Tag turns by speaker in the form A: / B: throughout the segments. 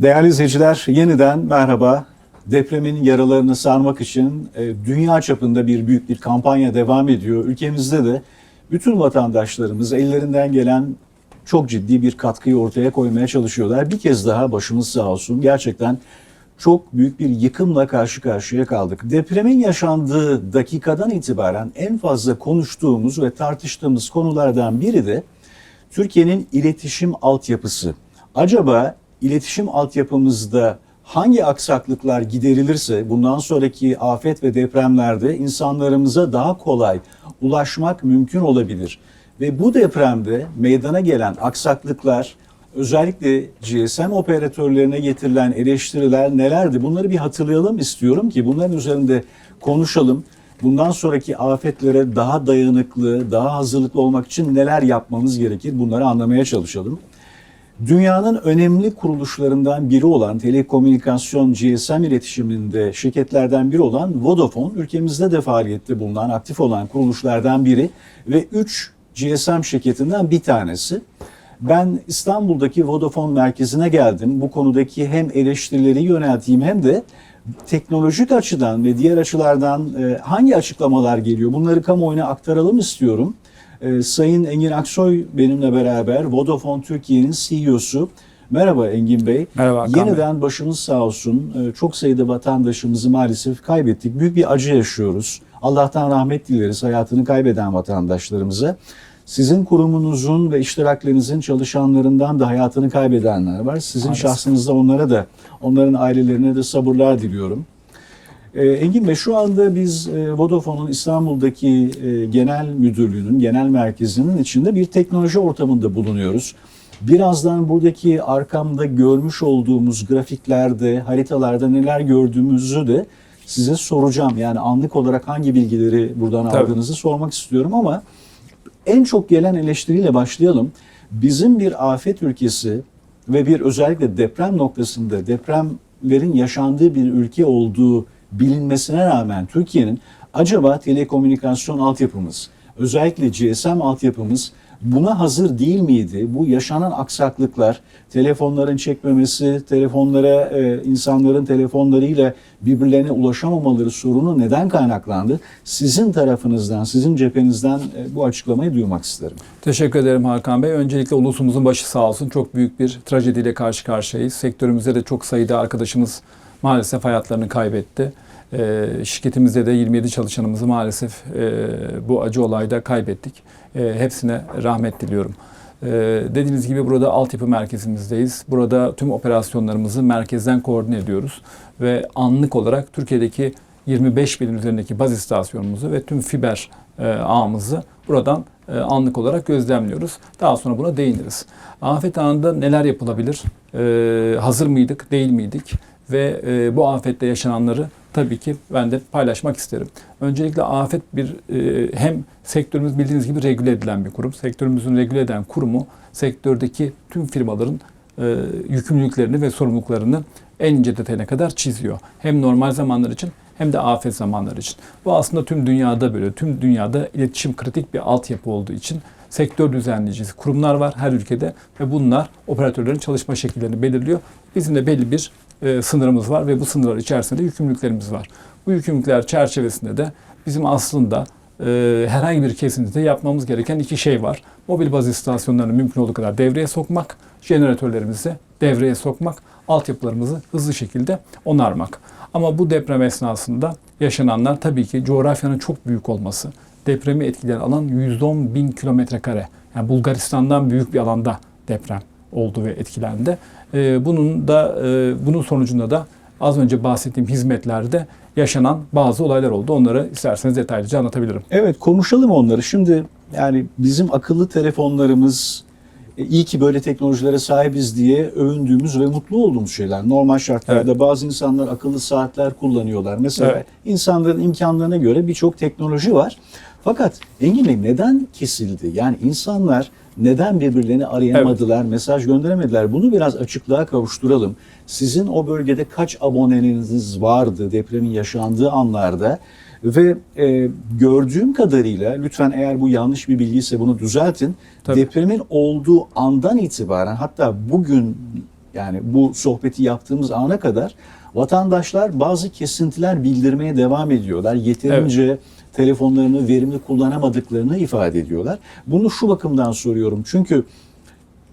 A: Değerli izleyiciler yeniden merhaba. Depremin yaralarını sarmak için e, dünya çapında bir büyük bir kampanya devam ediyor. Ülkemizde de bütün vatandaşlarımız ellerinden gelen çok ciddi bir katkıyı ortaya koymaya çalışıyorlar. Bir kez daha başımız sağ olsun. Gerçekten çok büyük bir yıkımla karşı karşıya kaldık. Depremin yaşandığı dakikadan itibaren en fazla konuştuğumuz ve tartıştığımız konulardan biri de Türkiye'nin iletişim altyapısı. Acaba iletişim altyapımızda hangi aksaklıklar giderilirse bundan sonraki afet ve depremlerde insanlarımıza daha kolay ulaşmak mümkün olabilir. Ve bu depremde meydana gelen aksaklıklar özellikle GSM operatörlerine getirilen eleştiriler nelerdi? Bunları bir hatırlayalım istiyorum ki bunların üzerinde konuşalım. Bundan sonraki afetlere daha dayanıklı, daha hazırlıklı olmak için neler yapmamız gerekir? Bunları anlamaya çalışalım. Dünyanın önemli kuruluşlarından biri olan telekomünikasyon GSM iletişiminde şirketlerden biri olan Vodafone ülkemizde de faaliyette bulunan aktif olan kuruluşlardan biri ve 3 GSM şirketinden bir tanesi. Ben İstanbul'daki Vodafone merkezine geldim. Bu konudaki hem eleştirileri yönelteyim hem de teknolojik açıdan ve diğer açılardan e, hangi açıklamalar geliyor bunları kamuoyuna aktaralım istiyorum. E, Sayın Engin Aksoy benimle beraber Vodafone Türkiye'nin CEO'su. Merhaba Engin Bey.
B: Merhaba Hakan
A: Yeniden başımız sağ olsun. E, Çok sayıda vatandaşımızı maalesef kaybettik. Büyük bir acı yaşıyoruz. Allah'tan rahmet dileriz hayatını kaybeden vatandaşlarımıza. Sizin kurumunuzun ve iştiraklerinizin çalışanlarından da hayatını kaybedenler var. Sizin
B: Maalesef.
A: şahsınızda onlara da, onların ailelerine de sabırlar diliyorum. Ee, Engin Bey şu anda biz e, Vodafone'un İstanbul'daki e, genel müdürlüğünün, genel merkezinin içinde bir teknoloji ortamında bulunuyoruz. Birazdan buradaki arkamda görmüş olduğumuz grafiklerde, haritalarda neler gördüğümüzü de size soracağım. Yani anlık olarak hangi bilgileri buradan
B: Tabii.
A: aldığınızı sormak istiyorum ama en çok gelen eleştiriyle başlayalım. Bizim bir afet ülkesi ve bir özellikle deprem noktasında depremlerin yaşandığı bir ülke olduğu bilinmesine rağmen Türkiye'nin acaba telekomünikasyon altyapımız, özellikle GSM altyapımız buna hazır değil miydi? Bu yaşanan aksaklıklar, telefonların çekmemesi, telefonlara e, insanların telefonlarıyla birbirlerine ulaşamamaları sorunu neden kaynaklandı? Sizin tarafınızdan, sizin cephenizden e, bu açıklamayı duymak isterim.
B: Teşekkür ederim Hakan Bey. Öncelikle ulusumuzun başı sağ olsun. Çok büyük bir trajediyle karşı karşıyayız. Sektörümüzde de çok sayıda arkadaşımız maalesef hayatlarını kaybetti. Ee, şirketimizde de 27 çalışanımızı maalesef e, bu acı olayda kaybettik. E, hepsine rahmet diliyorum. E, dediğiniz gibi burada altyapı merkezimizdeyiz. Burada tüm operasyonlarımızı merkezden koordine ediyoruz. Ve anlık olarak Türkiye'deki 25 bin üzerindeki baz istasyonumuzu ve tüm fiber e, ağımızı buradan e, anlık olarak gözlemliyoruz. Daha sonra buna değiniriz. Afet anında neler yapılabilir? E, hazır mıydık, değil miydik? Ve e, bu afette yaşananları tabii ki ben de paylaşmak isterim. Öncelikle afet bir e, hem sektörümüz bildiğiniz gibi regüle edilen bir kurum. Sektörümüzün regüle eden kurumu sektördeki tüm firmaların e, yükümlülüklerini ve sorumluluklarını en ince detayına kadar çiziyor. Hem normal zamanlar için hem de afet zamanları için. Bu aslında tüm dünyada böyle. Tüm dünyada iletişim kritik bir altyapı olduğu için sektör düzenleyicisi kurumlar var her ülkede ve bunlar operatörlerin çalışma şekillerini belirliyor. Bizim de belli bir e, sınırımız var ve bu sınırlar içerisinde de yükümlülüklerimiz var. Bu yükümlülükler çerçevesinde de bizim aslında e, herhangi bir kesinlikle yapmamız gereken iki şey var. Mobil baz istasyonlarını mümkün olduğu kadar devreye sokmak, jeneratörlerimizi devreye sokmak, altyapılarımızı hızlı şekilde onarmak. Ama bu deprem esnasında yaşananlar tabii ki coğrafyanın çok büyük olması, depremi etkileyen alan 110 bin kilometre kare. Yani Bulgaristan'dan büyük bir alanda deprem oldu ve etkilendi. Ee, bunun da e, bunun sonucunda da az önce bahsettiğim hizmetlerde yaşanan bazı olaylar oldu. Onları isterseniz detaylıca anlatabilirim.
A: Evet konuşalım onları. Şimdi yani bizim akıllı telefonlarımız e, iyi ki böyle teknolojilere sahibiz diye övündüğümüz ve mutlu olduğumuz şeyler. Normal şartlarda bazı insanlar akıllı saatler kullanıyorlar. Mesela
B: Evet.
A: insanların imkanlarına göre birçok teknoloji var. Fakat Engin Bey neden kesildi? Yani insanlar neden birbirlerini arayamadılar, mesaj gönderemediler? Bunu biraz açıklığa kavuşturalım. Sizin o bölgede kaç aboneniz vardı depremin yaşandığı anlarda? Ve e, gördüğüm kadarıyla lütfen eğer bu yanlış bir bilgiyse bunu düzeltin.
B: Tabii.
A: Depremin olduğu andan itibaren hatta bugün Yani bu sohbeti yaptığımız ana kadar vatandaşlar bazı kesintiler bildirmeye devam ediyorlar. Yeterince telefonlarını verimli kullanamadıklarını ifade ediyorlar. Bunu şu bakımdan soruyorum. Çünkü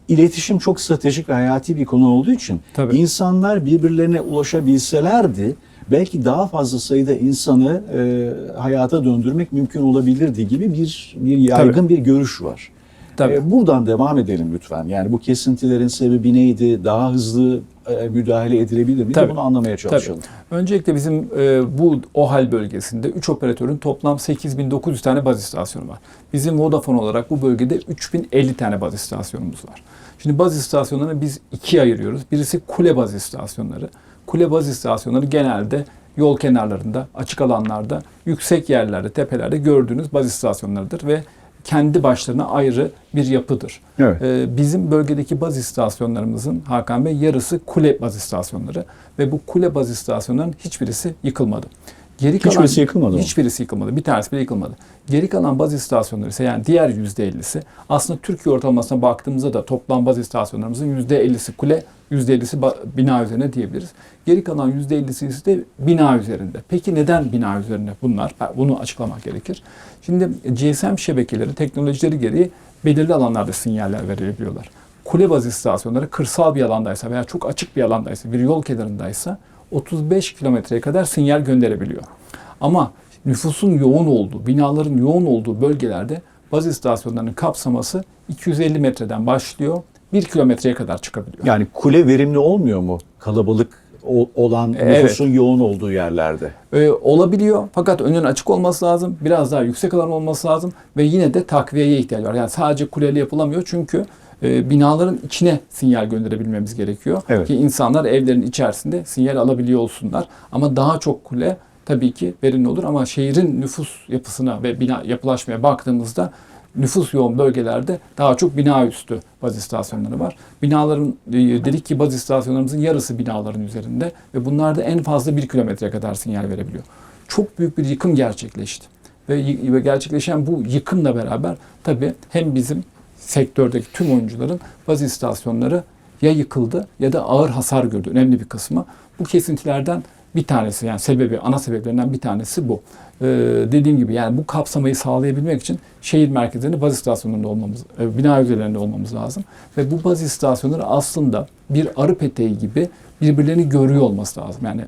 A: iletişim çok stratejik ve hayati bir konu olduğu için
B: Tabii.
A: insanlar birbirlerine ulaşabilselerdi belki daha fazla sayıda insanı e, hayata döndürmek mümkün olabilirdi gibi bir bir yaygın bir görüş var.
B: Tabii.
A: E, buradan devam edelim lütfen. Yani bu kesintilerin sebebi neydi? Daha hızlı e, müdahale edilebilir mi?
B: Tabii.
A: Bunu anlamaya çalışalım.
B: Öncelikle bizim e, bu OHAL bölgesinde 3 operatörün toplam 8900 tane baz istasyonu var. Bizim Vodafone olarak bu bölgede 3050 tane baz istasyonumuz var. Şimdi baz istasyonlarını biz ikiye ayırıyoruz. Birisi kule baz istasyonları. Kule baz istasyonları genelde yol kenarlarında, açık alanlarda, yüksek yerlerde, tepelerde gördüğünüz baz istasyonlarıdır ve kendi başlarına ayrı bir yapıdır.
A: Evet.
B: Ee, bizim bölgedeki baz istasyonlarımızın Hakan Bey yarısı kule baz istasyonları ve bu kule baz istasyonların hiçbirisi yıkılmadı. Geri
A: Hiçbirisi yıkılmadı mı?
B: Hiçbirisi yıkılmadı. Bir tanesi bile yıkılmadı. Geri kalan baz istasyonları ise yani diğer %50'si aslında Türkiye ortalamasına baktığımızda da toplam baz istasyonlarımızın %50'si kule, %50'si ba- bina üzerine diyebiliriz. Geri kalan %50'si ise de bina üzerinde. Peki neden bina üzerinde bunlar? Bunu açıklamak gerekir. Şimdi GSM şebekeleri teknolojileri gereği belirli alanlarda sinyaller verebiliyorlar. Kule baz istasyonları kırsal bir alandaysa veya çok açık bir alandaysa, bir yol kenarındaysa 35 kilometreye kadar sinyal gönderebiliyor. Ama nüfusun yoğun olduğu, binaların yoğun olduğu bölgelerde baz istasyonlarının kapsaması 250 metreden başlıyor, 1 kilometreye kadar çıkabiliyor.
A: Yani kule verimli olmuyor mu? Kalabalık olan
B: Evet.
A: nüfusun yoğun olduğu yerlerde.
B: Ee, olabiliyor fakat önün açık olması lazım, biraz daha yüksek alan olması lazım ve yine de takviyeye ihtiyaç var. Yani sadece kuleli yapılamıyor çünkü e, binaların içine sinyal gönderebilmemiz gerekiyor
A: Evet.
B: ki insanlar evlerin içerisinde sinyal alabiliyor olsunlar. Ama daha çok kule tabii ki verimli olur ama şehrin nüfus yapısına ve bina yapılaşmaya baktığımızda nüfus yoğun bölgelerde daha çok bina üstü baz istasyonları var. Binaların e, dedik ki baz istasyonlarımızın yarısı binaların üzerinde ve bunlar da en fazla bir kilometreye kadar sinyal verebiliyor. Çok büyük bir yıkım gerçekleşti. Ve gerçekleşen bu yıkımla beraber tabii hem bizim sektördeki tüm oyuncuların baz istasyonları ya yıkıldı ya da ağır hasar gördü önemli bir kısmı. Bu kesintilerden bir tanesi yani sebebi ana sebeplerinden bir tanesi bu. Ee, dediğim gibi yani bu kapsamayı sağlayabilmek için şehir merkezlerinde baz istasyonlarında olmamız, e, bina üzerlerinde olmamız lazım. Ve bu baz istasyonları aslında bir arı peteği gibi birbirlerini görüyor olması lazım. Yani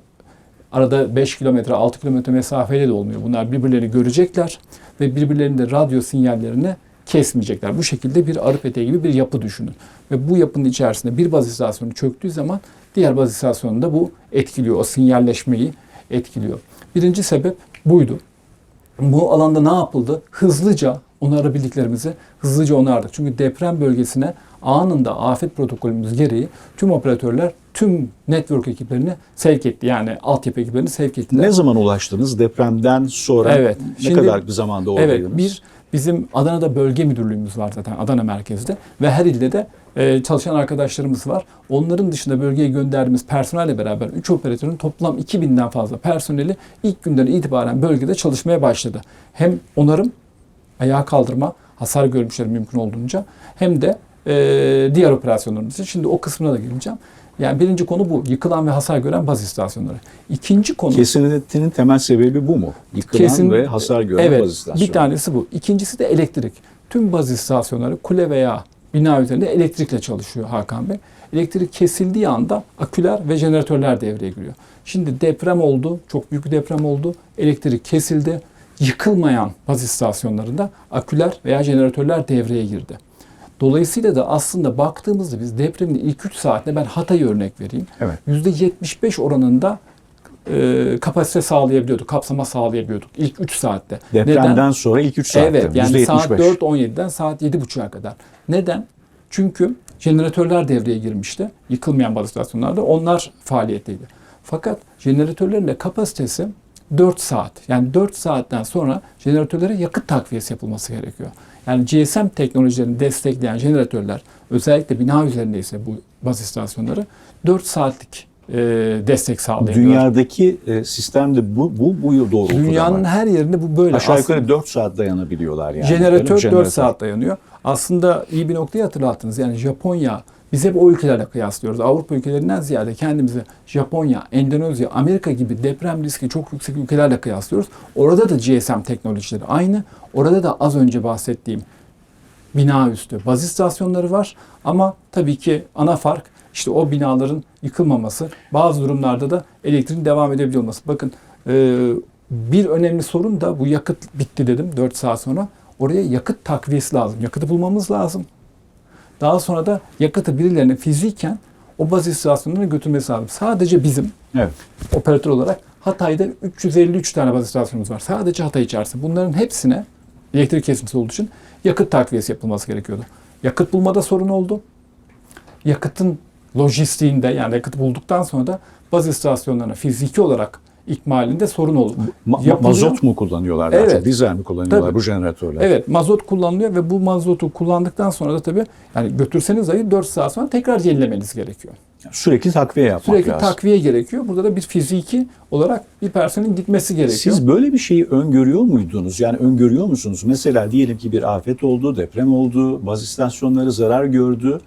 B: arada 5 kilometre 6 kilometre mesafeyle de olmuyor. Bunlar birbirlerini görecekler ve birbirlerinin de radyo sinyallerini kesmeyecekler. Bu şekilde bir arı peteği gibi bir yapı düşünün. Ve bu yapının içerisinde bir baz istasyonu çöktüğü zaman diğer baz istasyonunda bu etkiliyor. O sinyalleşmeyi etkiliyor. Birinci sebep buydu. Bu alanda ne yapıldı? Hızlıca onarabildiklerimizi hızlıca onardık. Çünkü deprem bölgesine anında afet protokolümüz gereği tüm operatörler tüm network ekiplerini sevk etti. Yani altyapı ekiplerini sevk ettiler.
A: Ne zaman ulaştınız? Depremden sonra
B: Evet.
A: ne
B: Şimdi-
A: kadar bir zamanda oradaydınız?
B: Evet, bir bizim Adana'da bölge müdürlüğümüz var zaten Adana merkezde ve her ilde de e, çalışan arkadaşlarımız var. Onların dışında bölgeye gönderdiğimiz personelle beraber 3 operatörün toplam 2000'den fazla personeli ilk günden itibaren bölgede çalışmaya başladı. Hem onarım, ayağa kaldırma, hasar görmüşleri mümkün olduğunca hem de e, diğer operasyonlarımız için. Şimdi o kısmına da geleceğim. Yani birinci konu bu. Yıkılan ve hasar gören baz istasyonları. İkinci konu...
A: Kesintinin temel sebebi bu mu? Yıkılan
B: Kesin-
A: ve hasar gören
B: evet,
A: baz istasyonu.
B: bir tanesi bu. İkincisi de elektrik. Tüm baz istasyonları kule veya bina üzerinde elektrikle çalışıyor Hakan Bey. Elektrik kesildiği anda aküler ve jeneratörler devreye giriyor. Şimdi deprem oldu, çok büyük bir deprem oldu. Elektrik kesildi. Yıkılmayan baz istasyonlarında aküler veya jeneratörler devreye girdi. Dolayısıyla da aslında baktığımızda biz depremin ilk 3 saatinde ben Hatay'ı örnek vereyim.
A: Evet.
B: %75 oranında e, kapasite sağlayabiliyorduk, kapsama sağlayabiliyorduk ilk 3 saatte.
A: Depremden sonra ilk 3 saatte.
B: Evet yani
A: %75.
B: saat 4.17'den saat 7.30'a kadar. Neden? Çünkü jeneratörler devreye girmişti. Yıkılmayan baz istasyonlarda onlar faaliyetteydi. Fakat jeneratörlerin de kapasitesi 4 saat. Yani 4 saatten sonra jeneratörlere yakıt takviyesi yapılması gerekiyor. Yani GSM teknolojilerini destekleyen jeneratörler özellikle bina üzerindeyse bu baz istasyonları 4 saatlik e, destek sağlayabiliyor.
A: Dünyadaki e, sistemde bu bu bu doğrultuda
B: Dünyanın
A: var.
B: her yerinde bu böyle.
A: Aşağı
B: Aslında-
A: yukarı 4 saat dayanabiliyorlar yani.
B: Jeneratör
A: Öyle mi?
B: 4 saat dayanıyor. Aslında iyi bir noktayı hatırlattınız. Yani Japonya Biz hep o ülkelerle kıyaslıyoruz. Avrupa ülkelerinden ziyade kendimizi Japonya, Endonezya, Amerika gibi deprem riski çok yüksek ülkelerle kıyaslıyoruz. Orada da GSM teknolojileri aynı. Orada da az önce bahsettiğim bina üstü baz istasyonları var. Ama tabii ki ana fark işte o binaların yıkılmaması. Bazı durumlarda da elektriğin devam edebiliyor olması. Bakın bir önemli sorun da bu yakıt bitti dedim 4 saat sonra. Oraya yakıt takviyesi lazım. Yakıtı bulmamız lazım. Daha sonra da yakıtı birilerine fiziken o baz istasyonlarına götürmesi lazım. Sadece bizim
A: Evet.
B: operatör olarak Hatay'da 353 tane baz istasyonumuz var. Sadece Hatay içerisinde. Bunların hepsine elektrik kesintisi olduğu için yakıt takviyesi yapılması gerekiyordu. Yakıt bulmada sorun oldu. Yakıtın lojistiğinde yani yakıtı bulduktan sonra da baz istasyonlarına fiziki olarak ikmalinde sorun oldu.
A: Ma-
B: Yapılıyor.
A: mazot mu kullanıyorlar daha
B: Evet.
A: çok? Dizel mi kullanıyorlar
B: Tabii.
A: bu jeneratörler?
B: Evet mazot kullanılıyor ve bu mazotu kullandıktan sonra da tabii yani götürseniz dahi 4 saat sonra tekrar yenilemeniz gerekiyor.
A: Sürekli takviye yapmak
B: Sürekli
A: lazım.
B: takviye gerekiyor. Burada da bir fiziki olarak bir personelin gitmesi gerekiyor.
A: Siz böyle bir şeyi öngörüyor muydunuz? Yani öngörüyor musunuz? Mesela diyelim ki bir afet oldu, deprem oldu, baz istasyonları zarar gördü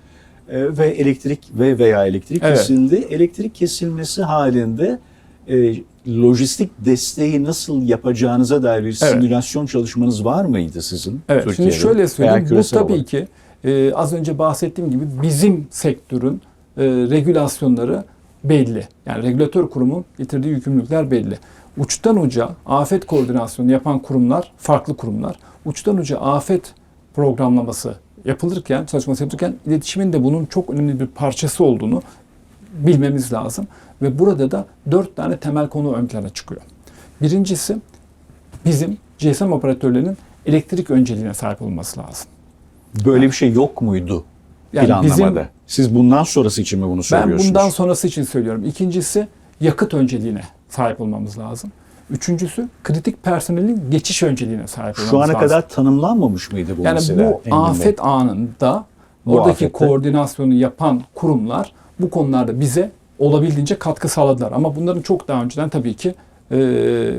A: e, ve elektrik ve veya elektrik
B: Evet.
A: kesildi. Elektrik kesilmesi halinde e, lojistik desteği nasıl yapacağınıza dair bir
B: Evet.
A: simülasyon çalışmanız var mıydı sizin
B: Evet,
A: Türkiye'de?
B: şimdi şöyle söyleyeyim. Bu tabii
A: olarak?
B: ki e, az önce bahsettiğim gibi bizim sektörün e, regülasyonları belli. Yani regülatör kurumun getirdiği yükümlülükler belli. Uçtan uca afet koordinasyonu yapan kurumlar farklı kurumlar. Uçtan uca afet programlaması yapılırken, çalışması yapılırken iletişimin de bunun çok önemli bir parçası olduğunu bilmemiz lazım. Ve burada da dört tane temel konu ön plana çıkıyor. Birincisi bizim GSM operatörlerinin elektrik önceliğine sahip olması lazım.
A: Böyle bir şey yok muydu
B: Yani
A: planlamada?
B: bizim
A: Siz bundan sonrası için mi bunu
B: ben
A: söylüyorsunuz?
B: bundan sonrası için söylüyorum. İkincisi yakıt önceliğine sahip olmamız lazım. Üçüncüsü kritik personelin geçiş önceliğine sahip olmamız
A: Şu ana
B: lazım.
A: kadar tanımlanmamış mıydı bu
B: yani
A: mesela?
B: bu
A: Engin Bey?
B: afet anında
A: Bu
B: oradaki
A: afette.
B: koordinasyonu yapan kurumlar bu konularda bize olabildiğince katkı sağladılar. Ama bunların çok daha önceden tabii ki e,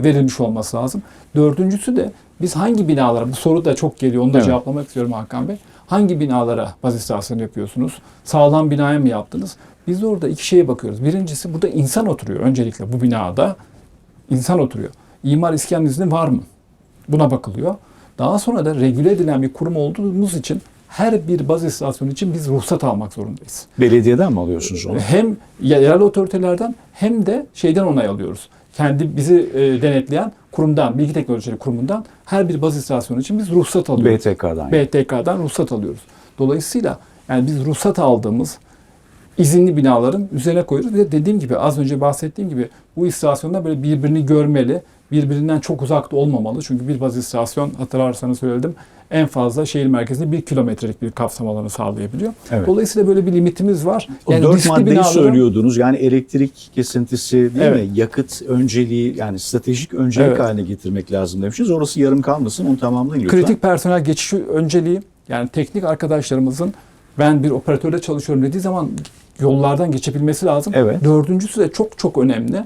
B: verilmiş olması lazım. Dördüncüsü de biz hangi binalara, bu soru da çok geliyor onu da
A: Evet.
B: cevaplamak istiyorum Hakan Bey. Hangi binalara baz istasyonu yapıyorsunuz? Sağlam binaya mı yaptınız? Biz orada iki şeye bakıyoruz. Birincisi burada insan oturuyor öncelikle bu binada. insan oturuyor. İmar iskan izni var mı? Buna bakılıyor. Daha sonra da regüle edilen bir kurum olduğumuz için her bir baz istasyonu için biz ruhsat almak zorundayız.
A: Belediyeden mi alıyorsunuz onu?
B: Hem yerel otoritelerden hem de şeyden onay alıyoruz. Kendi bizi e, denetleyen kurumdan, Bilgi Teknolojileri Kurumu'ndan her bir baz istasyonu için biz ruhsat alıyoruz.
A: BTK'dan.
B: BTK'dan ruhsat alıyoruz. Dolayısıyla yani biz ruhsat aldığımız izinli binaların üzerine koyuyoruz. Ve dediğim gibi az önce bahsettiğim gibi bu istasyonlar böyle birbirini görmeli. Birbirinden çok uzakta olmamalı. Çünkü bir baz istasyon hatırlarsanız söyledim en fazla şehir merkezinde bir kilometrelik bir kapsam alanı sağlayabiliyor.
A: Evet.
B: Dolayısıyla böyle bir limitimiz var.
A: O dört maddeyi
B: binaların-
A: söylüyordunuz. Yani elektrik kesintisi değil
B: Evet.
A: mi? Yakıt önceliği yani stratejik öncelik
B: Evet.
A: haline getirmek lazım demişiz. Orası yarım kalmasın onu tamamlayın lütfen.
B: Kritik personel geçişi önceliği yani teknik arkadaşlarımızın ben bir operatörde çalışıyorum dediği zaman yollardan geçebilmesi lazım.
A: Evet.
B: Dördüncüsü de çok çok önemli.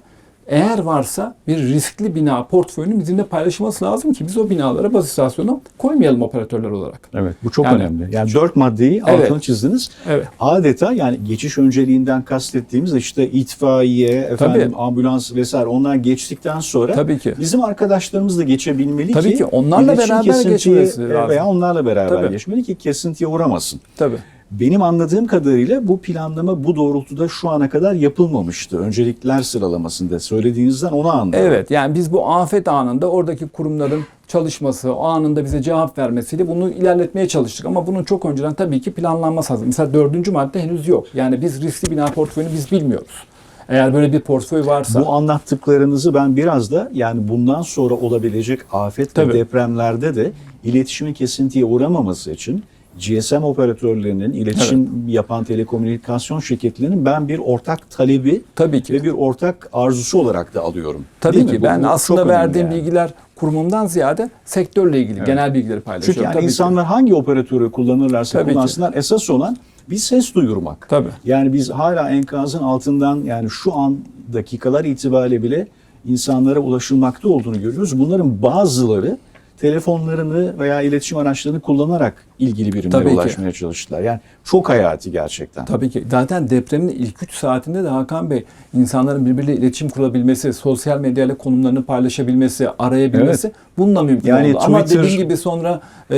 B: Eğer varsa bir riskli bina portföyünün bizimle paylaşılması lazım ki biz o binalara baz istasyonu koymayalım operatörler olarak.
A: Evet bu çok
B: Yani-
A: önemli. Yani dört maddeyi
B: Evet.
A: altını çizdiniz.
B: Evet.
A: Adeta yani geçiş önceliğinden kastettiğimiz işte itfaiye, efendim
B: Tabii.
A: ambulans vesaire onlar geçtikten sonra
B: Tabii ki.
A: bizim arkadaşlarımız da geçebilmeli
B: Tabii
A: ki,
B: ki, onlarla beraber geçmesi lazım.
A: veya onlarla beraber
B: Tabii.
A: geçmeli ki kesintiye uğramasın.
B: Tabii.
A: Benim anladığım kadarıyla bu planlama bu doğrultuda şu ana kadar yapılmamıştı. Öncelikler sıralamasında söylediğinizden onu anladım.
B: Evet yani biz bu afet anında oradaki kurumların çalışması, o anında bize cevap vermesiyle bunu ilerletmeye çalıştık. Ama bunun çok önceden tabii ki planlanması lazım. Mesela dördüncü madde henüz yok. Yani biz riskli bina portföyünü biz bilmiyoruz. Eğer böyle bir portföy varsa
A: Bu anlattıklarınızı ben biraz da yani bundan sonra olabilecek afet
B: Tabii.
A: ve depremlerde de iletişimin kesintiye uğramaması için GSM operatörlerinin, iletişim yapan telekomünikasyon şirketlerinin ben bir ortak talebi
B: tabii ki
A: ve bir ortak arzusu olarak da alıyorum.
B: Tabii
A: Değil mi?
B: ki
A: Bu-
B: ben
A: bu
B: aslında verdiğim
A: yani.
B: bilgiler kurumumdan ziyade sektörle ilgili genel bilgileri paylaşıyorum.
A: Çünkü yani
B: tabii ki.
A: insanlar hangi operatörü kullanırlarsa
B: Tabii ki.
A: kullansınlar esas olan bir ses duyurmak.
B: Tabii.
A: Yani biz hala enkazın altından yani şu an dakikalar itibariyle bile insanlara ulaşılmakta olduğunu görüyoruz. Bunların bazıları telefonlarını veya iletişim araçlarını kullanarak ilgili birimlere
B: Tabii ki.
A: ulaşmaya çalıştılar. Yani çok hayati gerçekten.
B: Tabii ki. Zaten depremin ilk 3 saatinde de Hakan Bey insanların birbiriyle iletişim kurabilmesi, sosyal medyayla konumlarını paylaşabilmesi, arayabilmesi bununla mümkün
A: Yani
B: oldu. Ama
A: Twitter-
B: dediğim gibi sonra e,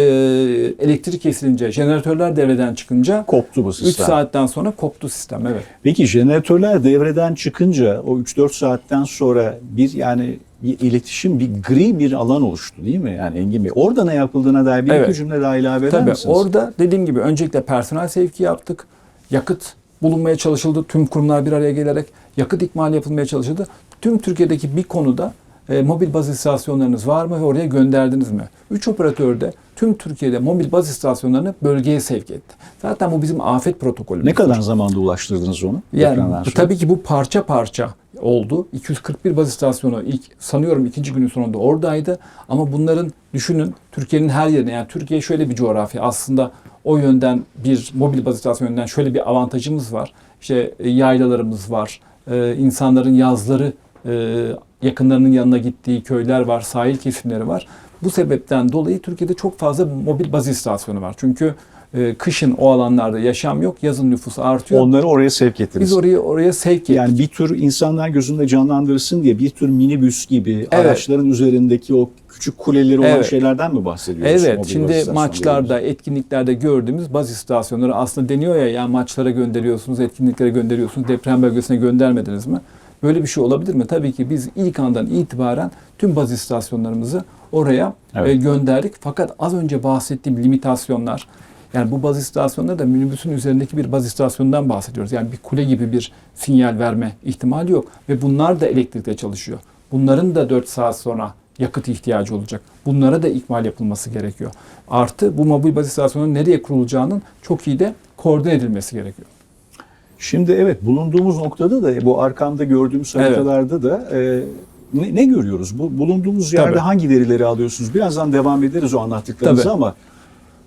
B: elektrik kesilince, jeneratörler devreden çıkınca
A: Koptu bu
B: 3
A: sistem.
B: saatten sonra koptu sistem. Evet.
A: Peki jeneratörler devreden çıkınca o 3-4 saatten sonra bir yani iletişim, bir gri bir alan oluştu değil mi? Yani Engin Bey. Orada ne yapıldığına dair bir
B: Evet.
A: iki cümle daha ilave eder
B: Tabii
A: misiniz?
B: orada dediğim gibi öncelikle personel sevki yaptık. Yakıt bulunmaya çalışıldı. Tüm kurumlar bir araya gelerek yakıt ikmali yapılmaya çalışıldı. Tüm Türkiye'deki bir konuda e, mobil baz istasyonlarınız var mı ve oraya gönderdiniz mi? Üç operatör de tüm Türkiye'de mobil baz istasyonlarını bölgeye sevk etti. Zaten bu bizim afet protokolümüz.
A: Ne kadar zamanda ulaştırdınız onu?
B: Yani tabii ki bu parça parça oldu. 241 baz istasyonu ilk sanıyorum ikinci günün sonunda oradaydı. Ama bunların düşünün Türkiye'nin her yerine yani Türkiye şöyle bir coğrafya aslında o yönden bir mobil baz istasyonu yönden şöyle bir avantajımız var. İşte e, yaylalarımız var. Ee, insanların yazları e, yakınlarının yanına gittiği köyler var, sahil kesimleri var. Bu sebepten dolayı Türkiye'de çok fazla mobil baz istasyonu var. Çünkü e, kışın o alanlarda yaşam yok, yazın nüfus artıyor.
A: Onları oraya sevk ettiniz.
B: Biz oraya oraya sevk ettik.
A: Yani bir tür insanlar gözünde canlandırsın diye bir tür minibüs gibi
B: Evet.
A: araçların üzerindeki o küçük kuleleri olan
B: Evet.
A: şeylerden mi bahsediyoruz?
B: Evet, şimdi maçlarda, etkinliklerde gördüğümüz baz istasyonları aslında deniyor ya, ya maçlara gönderiyorsunuz, etkinliklere gönderiyorsunuz, deprem bölgesine göndermediniz mi? Böyle bir şey olabilir mi? Tabii ki biz ilk andan itibaren tüm baz istasyonlarımızı oraya
A: Evet.
B: e, gönderdik. Fakat az önce bahsettiğim limitasyonlar, yani bu baz istasyonları da minibüsün üzerindeki bir baz istasyonundan bahsediyoruz. Yani bir kule gibi bir sinyal verme ihtimali yok. Ve bunlar da elektrikle çalışıyor. Bunların da 4 saat sonra yakıt ihtiyacı olacak. Bunlara da ikmal yapılması gerekiyor. Artı bu mobil baz istasyonunun nereye kurulacağının çok iyi de koordine edilmesi gerekiyor.
A: Şimdi evet bulunduğumuz noktada da bu arkamda gördüğümüz
B: Evet.
A: haritalarda da e, ne, ne görüyoruz? Bu bulunduğumuz yerde
B: Tabii.
A: hangi verileri alıyorsunuz? Birazdan devam ederiz o anlattıklarınızı
B: Tabii.
A: ama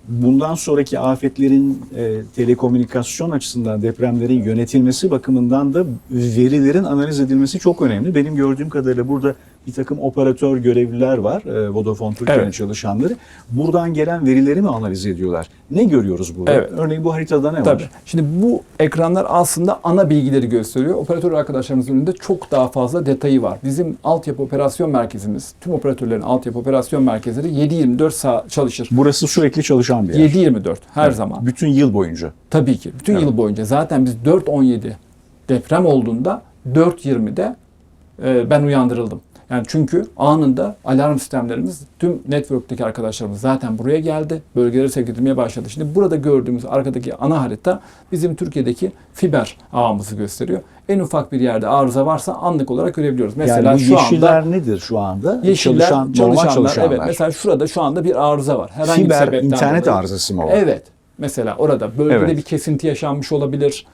A: bundan sonraki afetlerin e, telekomünikasyon açısından depremlerin yönetilmesi bakımından da verilerin analiz edilmesi çok önemli. Benim gördüğüm kadarıyla burada bir takım operatör görevliler var. E, Vodafone Türkiye'nin
B: Evet.
A: çalışanları. Buradan gelen verileri mi analiz ediyorlar? Ne görüyoruz burada?
B: Evet.
A: Örneğin bu haritada ne
B: Tabii.
A: var?
B: Şimdi bu ekranlar aslında ana bilgileri gösteriyor. Operatör arkadaşlarımızın önünde çok daha fazla detayı var. Bizim altyapı operasyon merkezimiz, tüm operatörlerin altyapı operasyon merkezleri 7-24 saat çalışır.
A: Burası sürekli çalışan bir yer.
B: 7-24 her
A: Evet,
B: zaman.
A: Bütün yıl boyunca.
B: Tabii ki. Bütün
A: Evet.
B: yıl boyunca. Zaten biz 4.17 deprem olduğunda 4.20'de e, ben uyandırıldım. Yani çünkü anında alarm sistemlerimiz tüm network'teki arkadaşlarımız zaten buraya geldi. Bölgelere sevk edilmeye başladı. Şimdi burada gördüğümüz arkadaki ana harita bizim Türkiye'deki fiber ağımızı gösteriyor. En ufak bir yerde arıza varsa anlık olarak görebiliyoruz. Mesela
A: yani
B: şu
A: yeşiller
B: anda
A: nedir şu anda?
B: yeşiller
A: Çalışan,
B: çalışanlar.
A: çalışanlar.
B: Evet mesela şurada şu anda bir arıza var. Herhangi bir
A: Fiber
B: sebepten
A: internet
B: dolayı.
A: arızası mı o?
B: Evet. Mesela orada bölgede
A: Evet.
B: bir kesinti yaşanmış olabilir.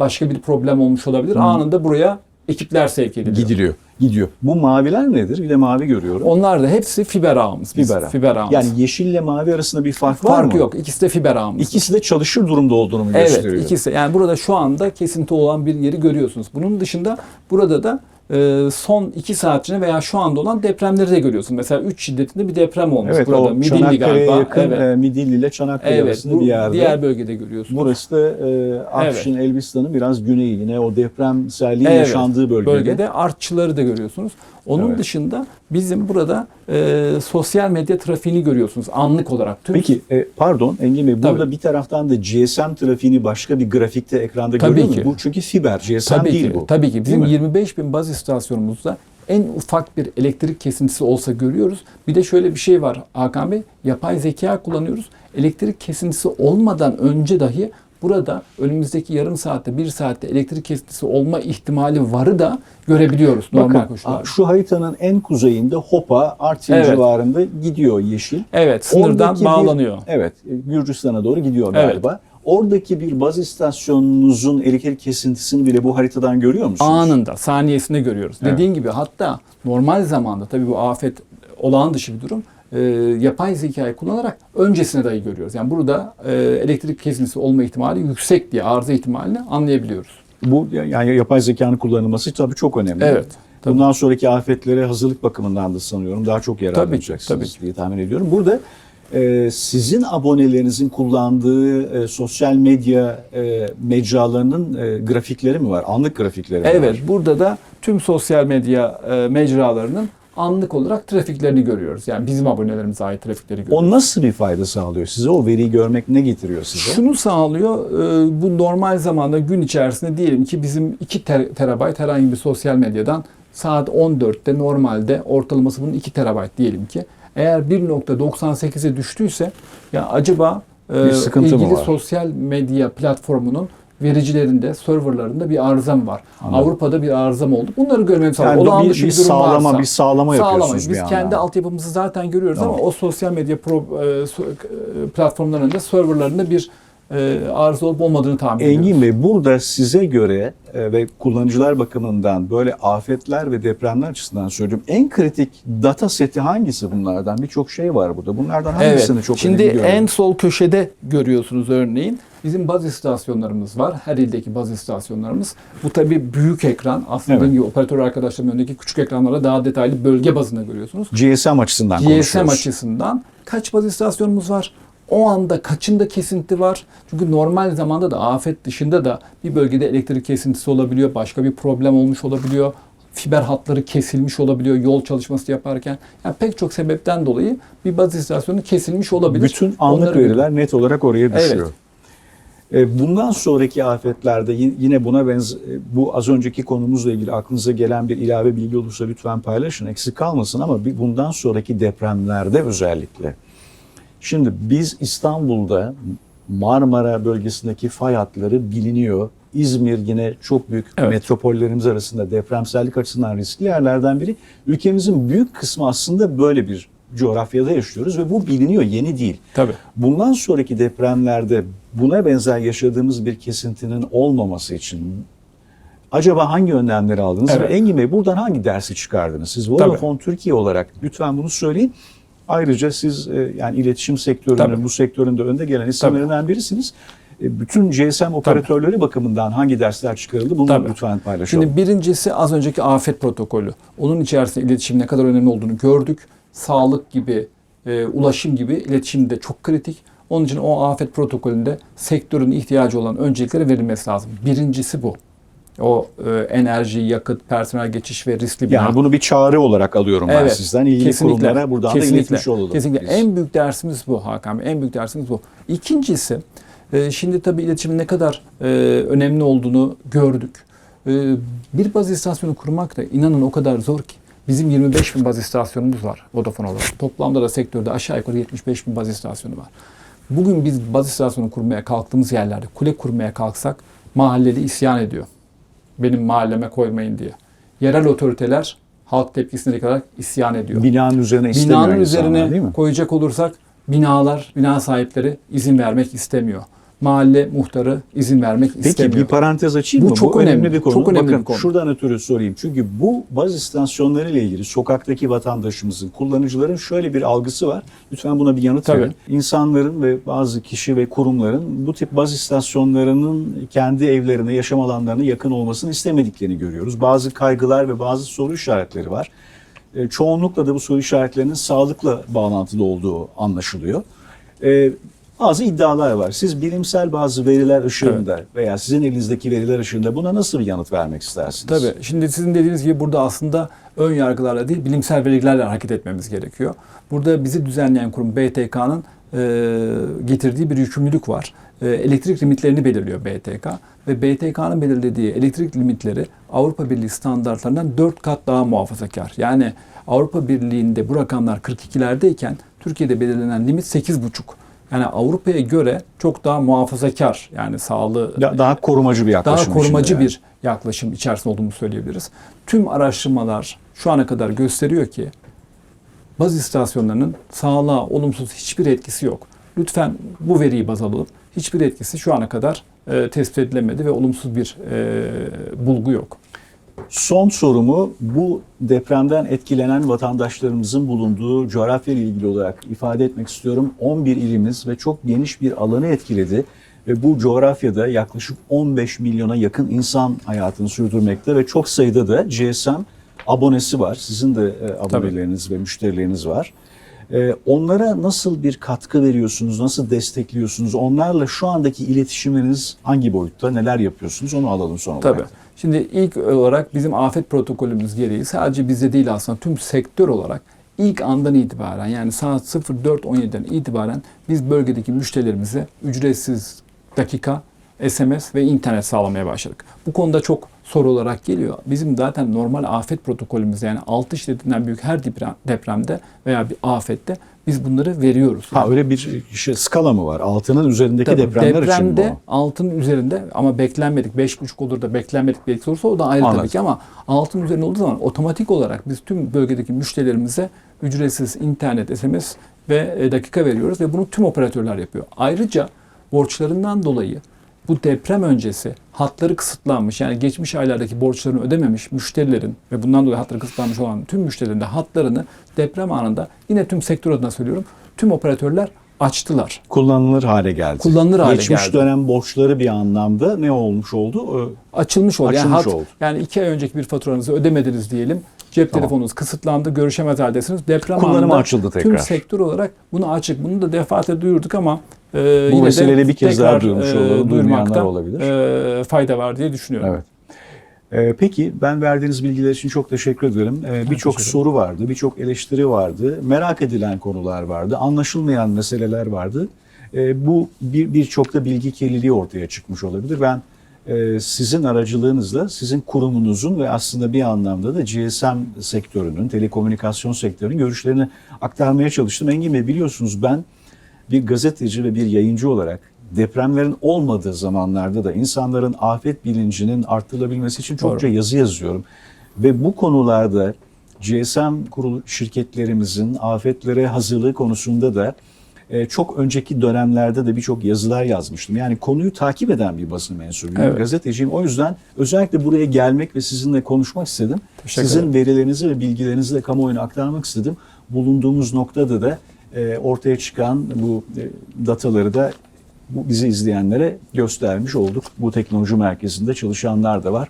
B: Başka bir problem olmuş olabilir. Anında buraya ekipler sevk ediliyor.
A: Gidiliyor. Gidiyor. Bu maviler nedir? Bir de mavi görüyorum.
B: Onlar da hepsi fiber ağımız. Biz,
A: Fiber. ağ.
B: Fiber ağımız.
A: Yani yeşille mavi arasında bir fark var
B: Farkı
A: mı?
B: yok. İkisi de fiber ağımız.
A: İkisi de çalışır durumda olduğunu
B: Evet,
A: gösteriyor?
B: ikisi. Yani burada şu anda kesinti olan bir yeri görüyorsunuz. Bunun dışında burada da e, son iki saat içinde veya şu anda olan depremleri de görüyorsunuz. Mesela 3 şiddetinde bir deprem olmuş
A: Evet
B: burada. Midilli galiba.
A: yakın
B: evet.
A: e, Midilli ile Çanakkale
B: evet.
A: arasında
B: Bu
A: bir yerde.
B: diğer bölgede görüyorsunuz.
A: Burası da e, Afşin Elbistan'ın biraz güneyi yine o depremselliğin
B: Evet,
A: yaşandığı bölgede.
B: bölgede artçıları da görüyorsunuz. Onun
A: Evet.
B: dışında bizim burada e, sosyal medya trafiğini görüyorsunuz anlık olarak. Tüm
A: Peki e, pardon Engin Bey burada
B: Tabii.
A: bir taraftan da GSM trafiğini başka bir grafikte ekranda
B: Tabii
A: görüyor
B: ki.
A: muyuz? Bu çünkü fiber GSM
B: tabii
A: değil
B: ki,
A: bu.
B: tabii ki bizim
A: Değil mi?
B: 25 bin baz istasyonumuzda en ufak bir elektrik kesintisi olsa görüyoruz. Bir de şöyle bir şey var Hakan Bey, yapay zeka kullanıyoruz. Elektrik kesintisi olmadan önce dahi burada önümüzdeki yarım saatte, bir saatte elektrik kesintisi olma ihtimali varı da görebiliyoruz normal
A: Bakın
B: koşullarda.
A: şu haritanın en kuzeyinde Hopa, Artvin
B: Evet.
A: civarında gidiyor yeşil.
B: Evet, sınırdan
A: Oradaki bir-
B: bağlanıyor.
A: evet, Gürcistan'a doğru gidiyor
B: Evet.
A: galiba. Oradaki bir baz istasyonunuzun elektrik kesintisini bile bu haritadan görüyor musunuz?
B: Anında, saniyesinde görüyoruz.
A: Evet.
B: Dediğin gibi hatta normal zamanda tabii bu afet olağan dışı bir durum. E, yapay zekayı kullanarak öncesine dahi görüyoruz. Yani burada e, elektrik kesintisi olma ihtimali yüksek diye arıza ihtimalini anlayabiliyoruz.
A: Bu yani yapay zekanın kullanılması tabii çok önemli.
B: Evet. Tabii.
A: Bundan sonraki afetlere hazırlık bakımından da sanıyorum daha çok yararlanacaksınız
B: tabii.
A: diye tahmin ediyorum. Burada e, sizin abonelerinizin kullandığı e, sosyal medya e, mecralarının e, grafikleri mi var? Anlık grafikleri mi var?
B: Evet, burada da tüm sosyal medya e, mecralarının anlık olarak trafiklerini görüyoruz. Yani bizim abonelerimize ait trafikleri görüyoruz.
A: O nasıl bir fayda sağlıyor size? O veriyi görmek ne getiriyor size?
B: Şunu sağlıyor, e, bu normal zamanda gün içerisinde diyelim ki bizim 2 ter- terabayt herhangi bir sosyal medyadan saat 14'te normalde ortalaması bunun 2 terabayt diyelim ki. Eğer 1.98'e düştüyse ya acaba e, ilgili sosyal medya platformunun vericilerinde, serverlarında bir arıza mı var?
A: Anladım.
B: Avrupa'da bir arıza mı oldu? Bunları görmemiz lazım.
A: Yani
B: Olağan
A: bir,
B: dışı
A: bir
B: bir durum
A: sağlama,
B: varsa.
A: bir sağlama yapıyorsunuz
B: Sağlamayız.
A: bir
B: Biz
A: yandan.
B: kendi altyapımızı zaten görüyoruz
A: Tamam.
B: ama o sosyal medya pro, e, e, platformlarında, serverlarında bir arıza olup olmadığını tahmin ediyoruz.
A: Engin Bey burada size göre e, ve kullanıcılar bakımından böyle afetler ve depremler açısından söylüyorum. En kritik data seti hangisi bunlardan? Birçok şey var burada. Bunlardan hangisini
B: Evet.
A: çok
B: Şimdi
A: önemli görüyorsunuz?
B: en sol köşede görüyorsunuz örneğin. Bizim baz istasyonlarımız var. Her ildeki baz istasyonlarımız. Bu tabii büyük ekran. Aslında
A: Evet.
B: operatör arkadaşlarımın önündeki küçük ekranlara daha detaylı bölge bazında görüyorsunuz.
A: GSM açısından
B: GSM
A: konuşuyoruz.
B: açısından kaç baz istasyonumuz var? O anda kaçında kesinti var? Çünkü normal zamanda da afet dışında da bir bölgede elektrik kesintisi olabiliyor. Başka bir problem olmuş olabiliyor. Fiber hatları kesilmiş olabiliyor yol çalışması yaparken. Yani pek çok sebepten dolayı bir baz istasyonu kesilmiş olabilir.
A: Bütün anlık
B: Onları
A: veriler net olarak oraya düşüyor.
B: Evet.
A: E, Bundan sonraki afetlerde yine buna benzer bu az önceki konumuzla ilgili aklınıza gelen bir ilave bilgi olursa lütfen paylaşın. Eksik kalmasın ama bir bundan sonraki depremlerde özellikle. Şimdi biz İstanbul'da Marmara bölgesindeki fay hatları biliniyor. İzmir yine çok büyük
B: Evet.
A: metropollerimiz arasında depremsellik açısından riskli yerlerden biri. Ülkemizin büyük kısmı aslında böyle bir coğrafyada yaşıyoruz ve bu biliniyor, yeni değil.
B: Tabii.
A: Bundan sonraki depremlerde buna benzer yaşadığımız bir kesintinin olmaması için acaba hangi önlemleri aldınız?
B: Evet.
A: Ve Engin Bey buradan hangi dersi çıkardınız? Siz
B: Tabii.
A: Vodafone Türkiye olarak lütfen bunu söyleyin. Ayrıca siz e, yani iletişim sektörünün,
B: Tabii.
A: bu sektörün de önde gelen isimlerinden birisiniz. E, Bütün GSM operatörleri bakımından hangi dersler çıkarıldı bunu
B: Tabii.
A: lütfen paylaşalım.
B: Şimdi birincisi az önceki afet protokolü. Onun içerisinde iletişim ne kadar önemli olduğunu gördük. Sağlık gibi, e, ulaşım gibi iletişim de çok kritik. Onun için o afet protokolünde sektörün ihtiyacı olan önceliklere verilmesi lazım. Birincisi bu. O e, enerji, yakıt, personel geçiş ve riskli bina.
A: yani bunu bir çağrı olarak alıyorum ben
B: Evet,
A: sizden. İlgili kurumlara buradan da iletmiş olalım.
B: Kesinlikle.
A: biz.
B: En büyük dersimiz bu Hakan Bey. En büyük dersimiz bu. İkincisi, e, şimdi tabii iletişimin ne kadar e, önemli olduğunu gördük. E, bir baz istasyonu kurmak da inanın o kadar zor ki. Bizim 25 bin baz istasyonumuz var Vodafone olarak. Toplamda da sektörde aşağı yukarı 75 bin baz istasyonu var. Bugün biz baz istasyonu kurmaya kalktığımız yerlerde kule kurmaya kalksak mahalleli isyan ediyor. Benim mahalleme koymayın diye. Yerel otoriteler halk tepkisine kadar isyan ediyor.
A: Binanın üzerine istemiyor
B: Binanın
A: insanlar,
B: üzerine
A: değil mi?
B: koyacak olursak binalar, bina sahipleri izin vermek istemiyor. Mahalle muhtarı izin vermek
A: Peki
B: istemiyor.
A: bir parantez açayım
B: Bu
A: mı?
B: çok
A: bu önemli,
B: önemli,
A: bir konu.
B: çok önemli
A: Bakın
B: bir konu.
A: şuradan ötürü sorayım. Çünkü bu baz istasyonları ile ilgili sokaktaki vatandaşımızın, kullanıcıların şöyle bir algısı var. Lütfen buna bir yanıt
B: Tabii.
A: verin. İnsanların ve bazı kişi ve kurumların bu tip baz istasyonlarının kendi evlerine, yaşam alanlarına yakın olmasını istemediklerini görüyoruz. Bazı kaygılar ve bazı soru işaretleri var. E, Çoğunlukla da bu soru işaretlerinin sağlıkla bağlantılı olduğu anlaşılıyor. Bazı iddialar var. Siz bilimsel bazı veriler ışığında veya sizin elinizdeki veriler ışığında buna nasıl bir yanıt vermek istersiniz?
B: Tabii. Şimdi sizin dediğiniz gibi burada aslında ön yargılarla değil bilimsel verilerle hareket etmemiz gerekiyor. Burada bizi düzenleyen kurum BTK'nın e, getirdiği bir yükümlülük var. E, elektrik limitlerini belirliyor BTK ve BTK'nın belirlediği elektrik limitleri Avrupa Birliği standartlarından 4 kat daha muhafazakar. Yani Avrupa Birliği'nde bu rakamlar 42'lerdeyken Türkiye'de belirlenen limit 8,5. Yani Avrupa'ya göre çok daha muhafazakar yani sağlığı
A: Da- daha korumacı bir yaklaşım.
B: daha korumacı
A: yani.
B: bir yaklaşım içerisinde olduğunu söyleyebiliriz. Tüm araştırmalar şu ana kadar gösteriyor ki baz istasyonlarının sağlığa olumsuz hiçbir etkisi yok. Lütfen bu veriyi baz alalım. Hiçbir etkisi şu ana kadar e, tespit edilemedi ve olumsuz bir e, bulgu yok.
A: Son sorumu bu depremden etkilenen vatandaşlarımızın bulunduğu coğrafya ile ilgili olarak ifade etmek istiyorum. 11 ilimiz ve çok geniş bir alanı etkiledi ve bu coğrafyada yaklaşık 15 milyona yakın insan hayatını sürdürmekte ve çok sayıda da GSM abonesi var. Sizin de e, aboneleriniz ve müşterileriniz var. E, onlara nasıl bir katkı veriyorsunuz, nasıl destekliyorsunuz? Onlarla şu andaki iletişiminiz hangi boyutta, neler yapıyorsunuz onu alalım son olarak.
B: Tabii. Şimdi ilk olarak bizim afet protokolümüz gereği sadece bizde değil aslında tüm sektör olarak ilk andan itibaren yani saat 04.17'den itibaren biz bölgedeki müşterilerimize ücretsiz dakika, SMS ve internet sağlamaya başladık. Bu konuda çok soru olarak geliyor. Bizim zaten normal afet protokolümüz yani 6 şiddetinden büyük her deprem, depremde veya bir afette biz bunları veriyoruz.
A: Ha öyle bir şey, skala mı var? Altının üzerindeki
B: Tabii,
A: depremler için mi
B: depremde
A: bu? altın
B: üzerinde ama beklenmedik 5.5 olur da beklenmedik bir olursa o da ayrı
A: Anladım.
B: tabii ki ama altın üzerinde olduğu zaman otomatik olarak biz tüm bölgedeki müşterilerimize ücretsiz internet, SMS ve e, dakika veriyoruz ve bunu tüm operatörler yapıyor. Ayrıca borçlarından dolayı bu deprem öncesi hatları kısıtlanmış yani geçmiş aylardaki borçlarını ödememiş müşterilerin ve bundan dolayı hatları kısıtlanmış olan tüm müşterilerin de hatlarını deprem anında yine tüm sektör adına söylüyorum tüm operatörler açtılar.
A: kullanılır hale geldi.
B: Kullanılır hale
A: Geçmiş
B: geldi.
A: dönem borçları bir anlamda ne olmuş oldu?
B: Açılmış oldu. yani,
A: Açılmış
B: hat-
A: oldu.
B: yani iki ay önceki bir faturanızı ödemediniz diyelim. Cep
A: Tamam.
B: telefonunuz kısıtlandı, görüşemez haldesiniz. Deprem
A: Kullanıma
B: anında
A: açıldı
B: tüm
A: tekrar.
B: sektör olarak bunu açık. Bunu da defaatle duyurduk ama e,
A: Bu
B: yine
A: vesileyle bir kez daha
B: tekrar,
A: duyurmuş
B: e,
A: olalım. Duymayanlar olabilir.
B: e, fayda var diye düşünüyorum.
A: Evet. Ee, peki ben verdiğiniz bilgiler için çok teşekkür ederim. Ee, birçok soru vardı, birçok eleştiri vardı, merak edilen konular vardı, anlaşılmayan meseleler vardı. Ee, bu bir birçok da bilgi kirliliği ortaya çıkmış olabilir. Ben e, sizin aracılığınızla, sizin kurumunuzun ve aslında bir anlamda da GSM sektörünün, telekomünikasyon sektörünün görüşlerini aktarmaya çalıştım. Engin Bey biliyorsunuz ben bir gazeteci ve bir yayıncı olarak depremlerin olmadığı zamanlarda da insanların afet bilincinin arttırılabilmesi için çokça yazı yazıyorum. Ve bu konularda GSM kurulu şirketlerimizin afetlere hazırlığı konusunda da e, çok önceki dönemlerde de birçok yazılar yazmıştım. Yani konuyu takip eden bir basın mensubuyum,
B: Evet.
A: gazeteciyim. O yüzden özellikle buraya gelmek ve sizinle konuşmak istedim.
B: Teşekkür
A: Sizin
B: ederim.
A: verilerinizi ve bilgilerinizi de kamuoyuna aktarmak istedim. Bulunduğumuz noktada da e, ortaya çıkan bu e, dataları da bu bizi izleyenlere göstermiş olduk. Bu teknoloji merkezinde çalışanlar da var.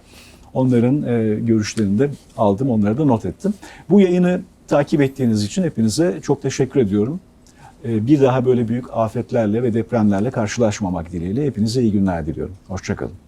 A: Onların e, görüşlerini de aldım, onları da not ettim. Bu yayını takip ettiğiniz için hepinize çok teşekkür ediyorum. Bir daha böyle büyük afetlerle ve depremlerle karşılaşmamak dileğiyle hepinize iyi günler diliyorum. Hoşçakalın.